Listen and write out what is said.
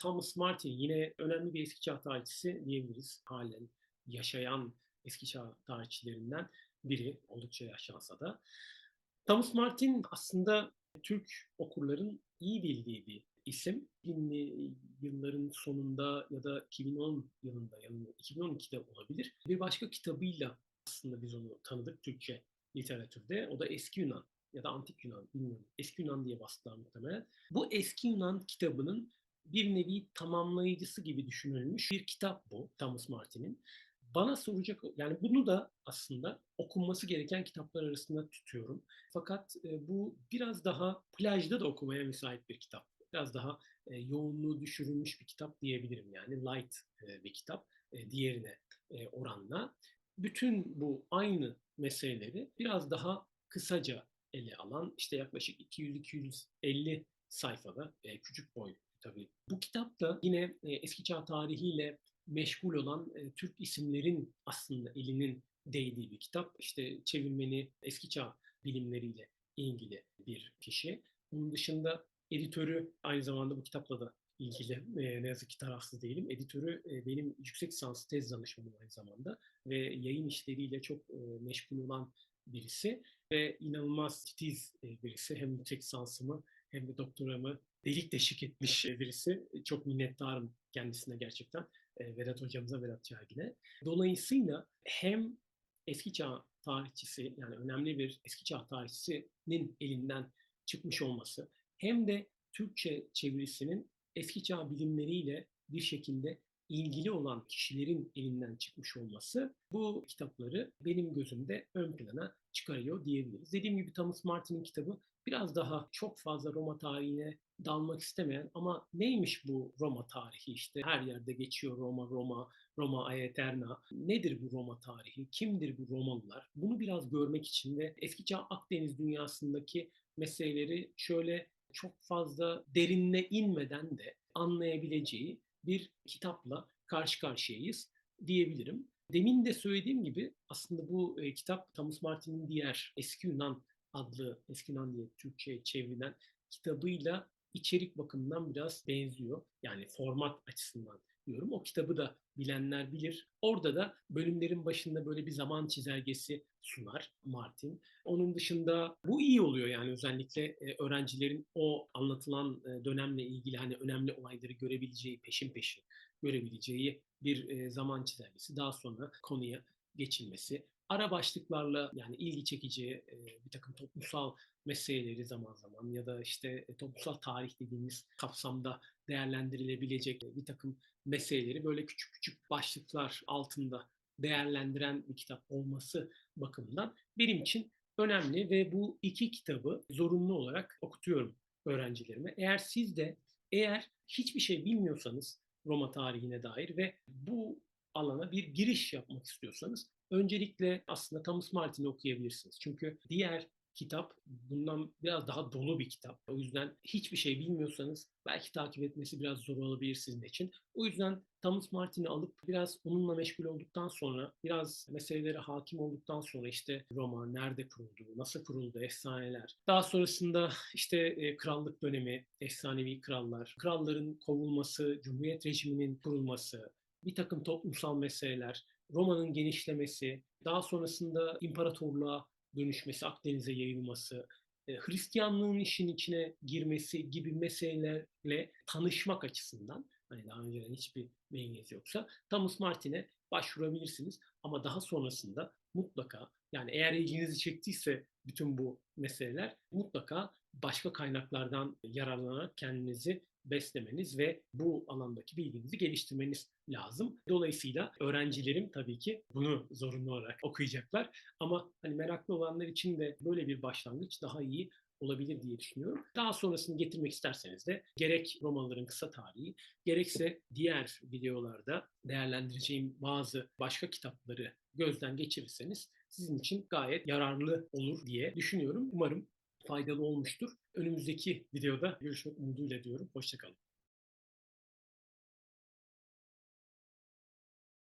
Thomas Martin yine önemli bir eski çağ tarihçisi diyebiliriz. Halen yaşayan eski çağ tarihçilerinden biri oldukça yaşlansa da. Thomas Martin aslında Türk okurların iyi bildiği bir isim. 2000'li yılların sonunda ya da 2010 yılında yani 2012'de olabilir. Bir başka kitabıyla aslında biz onu tanıdık Türkçe literatürde. O da Eski Yunan ya da Antik Yunan bilmiyorum. Eski Yunan diye bastılar muhtemelen. Bu Eski Yunan kitabının bir nevi tamamlayıcısı gibi düşünülmüş bir kitap bu Thomas Martin'in. Bana soracak yani bunu da aslında okunması gereken kitaplar arasında tutuyorum. Fakat e, bu biraz daha plajda da okumaya müsait bir kitap. Biraz daha e, yoğunluğu düşürülmüş bir kitap diyebilirim yani light e, bir kitap diğerine oranla. Bütün bu aynı meseleleri biraz daha kısaca ele alan işte yaklaşık 200-250 sayfada küçük boy tabii. Bu kitap da yine e, eski çağ tarihiyle meşgul olan e, Türk isimlerin aslında elinin değdiği bir kitap. İşte çevirmeni eski çağ bilimleriyle ilgili bir kişi. Bunun dışında editörü aynı zamanda bu kitapla da ilgili e, ne yazık ki tarafsız değilim. Editörü benim yüksek lisans tez danışmanım aynı zamanda ve yayın işleriyle çok meşgul olan birisi ve inanılmaz titiz birisi. Hem yüksek lisansımı hem de doktoramı delik deşik etmiş birisi. Çok minnettarım kendisine gerçekten. E, Vedat hocamıza, Vedat Çergin'e. Dolayısıyla hem eski çağ tarihçisi yani önemli bir eski çağ tarihçisinin elinden çıkmış olması hem de Türkçe çevirisinin eski çağ bilimleriyle bir şekilde ilgili olan kişilerin elinden çıkmış olması bu kitapları benim gözümde ön plana çıkarıyor diyebiliriz. Dediğim gibi Thomas Martin'in kitabı biraz daha çok fazla Roma tarihine dalmak istemeyen ama neymiş bu Roma tarihi işte her yerde geçiyor Roma, Roma, Roma Aeterna. Nedir bu Roma tarihi? Kimdir bu Romalılar? Bunu biraz görmek için ve eski çağ Akdeniz dünyasındaki meseleleri şöyle çok fazla derinle inmeden de anlayabileceği bir kitapla karşı karşıyayız diyebilirim. Demin de söylediğim gibi aslında bu e, kitap Thomas Martin'in diğer Eski Yunan adlı Eski Yunan diye Türkçe'ye çevrilen kitabıyla içerik bakımından biraz benziyor. Yani format açısından diyorum. O kitabı da bilenler bilir. Orada da bölümlerin başında böyle bir zaman çizelgesi sunar Martin. Onun dışında bu iyi oluyor yani özellikle e, öğrencilerin o anlatılan e, dönemle ilgili hani önemli olayları görebileceği, peşin peşin görebileceği bir e, zaman çizelgesi. Daha sonra konuya geçilmesi ara başlıklarla yani ilgi çekici e, bir takım toplumsal meseleleri zaman zaman ya da işte e, toplumsal tarih dediğimiz kapsamda değerlendirilebilecek bir takım meseleleri böyle küçük küçük başlıklar altında değerlendiren bir kitap olması bakımından benim için önemli ve bu iki kitabı zorunlu olarak okutuyorum öğrencilerime. Eğer siz de eğer hiçbir şey bilmiyorsanız Roma tarihine dair ve bu alana bir giriş yapmak istiyorsanız öncelikle aslında Thomas Martin'i okuyabilirsiniz. Çünkü diğer kitap bundan biraz daha dolu bir kitap. O yüzden hiçbir şey bilmiyorsanız belki takip etmesi biraz zor olabilir sizin için. O yüzden Thomas Martin'i alıp biraz onunla meşgul olduktan sonra, biraz meselelere hakim olduktan sonra işte Roma nerede kuruldu, nasıl kuruldu, efsaneler. Daha sonrasında işte e, krallık dönemi, efsanevi krallar, kralların kovulması, cumhuriyet rejiminin kurulması, bir takım toplumsal meseleler, Roma'nın genişlemesi, daha sonrasında imparatorluğa dönüşmesi, Akdeniz'e yayılması, e, Hristiyanlığın işin içine girmesi gibi meselelerle tanışmak açısından hani daha önceden hiçbir bilginiz yoksa Thomas Martin'e başvurabilirsiniz. Ama daha sonrasında mutlaka yani eğer ilginizi çektiyse bütün bu meseleler mutlaka başka kaynaklardan yararlanarak kendinizi beslemeniz ve bu alandaki bilginizi geliştirmeniz lazım. Dolayısıyla öğrencilerim tabii ki bunu zorunlu olarak okuyacaklar. Ama hani meraklı olanlar için de böyle bir başlangıç daha iyi olabilir diye düşünüyorum. Daha sonrasını getirmek isterseniz de gerek romanların kısa tarihi, gerekse diğer videolarda değerlendireceğim bazı başka kitapları gözden geçirirseniz sizin için gayet yararlı olur diye düşünüyorum. Umarım faydalı olmuştur. Önümüzdeki videoda görüşmek umuduyla diyorum. Hoşçakalın.